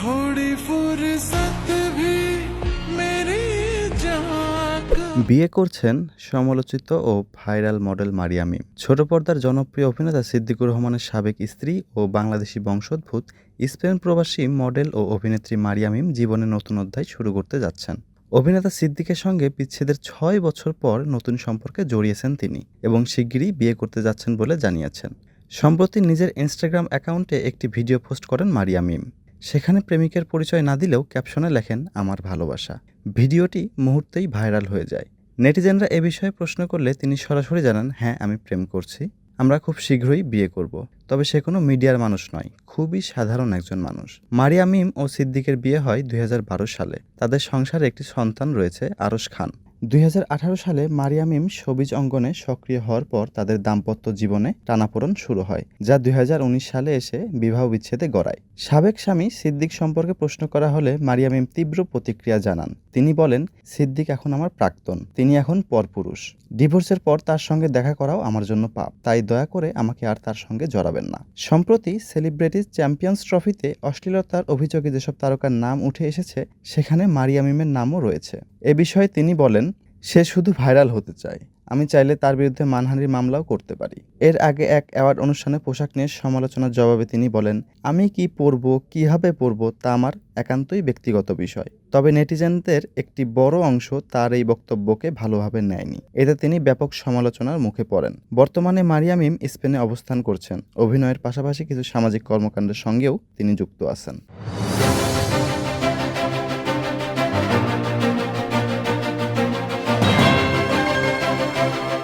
थोड़ी फुर्सत भी मेरी जहाँ का বিয়ে করছেন সমালোচিত ও ভাইরাল মডেল মারিয়া মিম ছোট পর্দার জনপ্রিয় অভিনেতা সিদ্দিকুর রহমানের সাবেক স্ত্রী ও বাংলাদেশি বংশোদ্ভূত স্পেন প্রবাসী মডেল ও অভিনেত্রী মারিয়া মিম জীবনে নতুন অধ্যায় শুরু করতে যাচ্ছেন অভিনেতা সিদ্দিকের সঙ্গে বিচ্ছেদের ছয় বছর পর নতুন সম্পর্কে জড়িয়েছেন তিনি এবং শিগগিরই বিয়ে করতে যাচ্ছেন বলে জানিয়েছেন সম্প্রতি নিজের ইনস্টাগ্রাম অ্যাকাউন্টে একটি ভিডিও পোস্ট করেন মারিয়া মিম সেখানে প্রেমিকের পরিচয় না দিলেও ক্যাপশনে লেখেন, আমার ভালোবাসা। ভিডিওটি মুহূর্তেই ভাইরাল হয়ে যায়। নেটিজেনরা এ বিষয়ে প্রশ্ন করলে তিনি সরাসরি জানান হ্যাঁ আমি প্রেম করছি। আমরা খুব শীঘ্রই বিয়ে করব। তবে সে কোনো মিডিয়ার মানুষ নয়, খুবই সাধারণ একজন মানুষ। মারিয়া মিম ও সিদ্দিকের বিয়ে হয় দুই হাজার বারো সালে। তাদের সংসারে একটি সন্তান রয়েছে, আরশ খান। দুই হাজার আঠারো সালে মারিয়া মিম সবিজ অঙ্গনে সক্রিয় হওয়ার পর তাদের দাম্পত্য জীবনে টানাপোড়ন শুরু হয়, যা দুই হাজার উনিশ সালে এসে বিবাহ বিচ্ছেদে গড়ায়। সাবেক স্বামী সিদ্দিক সম্পর্কে প্রশ্ন করা হলে মারিয়া মিম তীব্র প্রতিক্রিয়া জানান। তিনি বলেন, সিদ্দিক এখন আমার প্রাক্তন, তিনি এখন পরপুরুষ। ডিভোর্সের পর তার সঙ্গে দেখা করাও আমার জন্য পাপ, তাই দয়া করে আমাকে আর তার সঙ্গে জড়াবেন না। সম্প্রতি সেলিব্রিটিজ চ্যাম্পিয়ন্স ট্রফিতে অশ্লীলতার অভিযোগে যেসব তারকার নাম উঠে এসেছে, সেখানে মারিয়া মিমের নামও রয়েছে। এ বিষয়ে তিনি বলেন, সে শুধু ভাইরাল হতে চায়। আমি চাইলে তার বিরুদ্ধে মানহানির মামলাও করতে পারি। এর আগে এক অ্যাওয়ার্ড অনুষ্ঠানে পোশাক নিয়ে সমালোচনার জবাবে তিনি বলেন, আমি কি পরব, কীভাবে পরব তা আমার একান্তই ব্যক্তিগত বিষয়। তবে নেটিজেনদের একটি বড় অংশ তার এই বক্তব্যকে ভালোভাবে নেয়নি। এতে তিনি ব্যাপক সমালোচনার মুখে পড়েন। বর্তমানে মারিয়া মিম স্পেনে অবস্থান করছেন। অভিনয়ের পাশাপাশি কিছু সামাজিক কর্মকাণ্ডের সঙ্গেও তিনি যুক্ত আছেন।